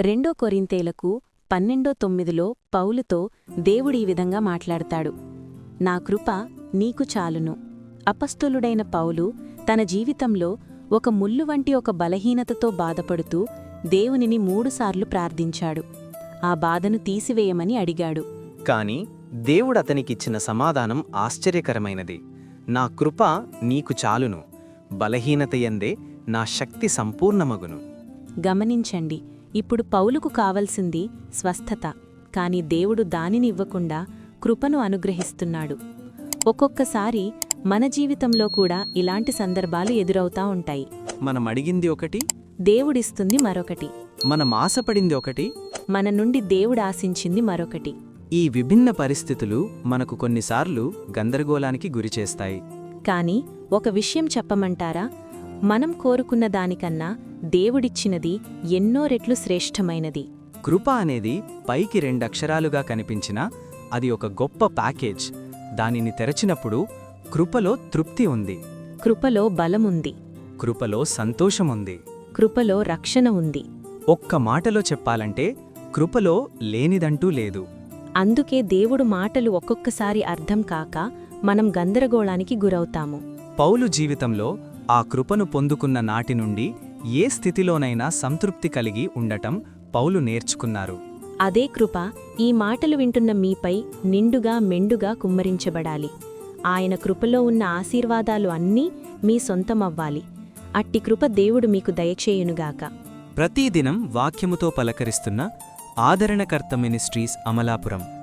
రెండో కొరింతేలకు పన్నెండో తొమ్మిదిలో పౌలుతో దేవుడీ విధంగా మాట్లాడతాడు. నా కృప నీకు చాలును. అపస్తులుడైన పౌలు తన జీవితంలో ఒక ముల్లు వంటి ఒక బలహీనతతో బాధపడుతూ దేవునిని మూడుసార్లు ప్రార్థించాడు. ఆ బాధను తీసివేయమని అడిగాడు. కాని దేవుడతనికిచ్చిన సమాధానం ఆశ్చర్యకరమైనది. నా కృప నీకు చాలును. బలహీనతయందే నా శక్తి సంపూర్ణమగును. గమనించండి ఇప్పుడు పౌలుకు కావలసింది స్వస్థత కాని దేవుడు దానిని ఇవ్వకుండా కృపను అనుగ్రహిస్తున్నాడు. ఒక్కొక్కసారి మన జీవితంలో కూడా ఇలాంటి సందర్భాలు ఎదురవుతా ఉంటాయి. మనం అడిగింది ఒకటి దేవుడిస్తుంది మరొకటి. మనం ఆశపడింది ఒకటి మన నుండి దేవుడు ఆశించింది మరొకటి. ఈ విభిన్న పరిస్థితులు మనకు కొన్నిసార్లు గందరగోళానికి గురిచేస్తాయి కాని ఒక విషయం చెప్పమంటారా? మనం కోరుకున్న దానికన్నా దేవుడిచ్చినది ఎన్నో రెట్లు శ్రేష్టమైనది. కృప అనేది పైకి రెండక్షరాలుగా కనిపించినా అది ఒక గొప్ప ప్యాకేజ్. దానిని తెరచినప్పుడు కృపలో తృప్తి ఉంది. కృపలో బలముంది. కృపలో సంతోషముంది. కృపలో రక్షణ ఉంది. ఒక్క మాటలో చెప్పాలంటే కృపలో లేనిదంటూ లేదు. అందుకే దేవుడు మాటలు ఒక్కొక్కసారి అర్థం కాక మనం గందరగోళానికి గురవుతాము. పౌలు జీవితంలో ఆ కృపను పొందుకున్న నాటి నుండి ఏ స్థితిలోనైనా సంతృప్తి కలిగి ఉండటం పౌలు నేర్చుకున్నారు. అదే కృప ఈ మాటలు వింటున్న మీపై నిండుగా మెండుగా కుమ్మరించబడాలి. ఆయన కృపలో ఉన్న ఆశీర్వాదాలు అన్నీ మీ సొంతమవ్వాలి. అట్టి కృప దేవుడు మీకు దయచేయునుగాక. ప్రతిదినం వాక్యముతో పలకరిస్తున్న ఆదరణకర్త మినిస్ట్రీస్ అమలాపురం.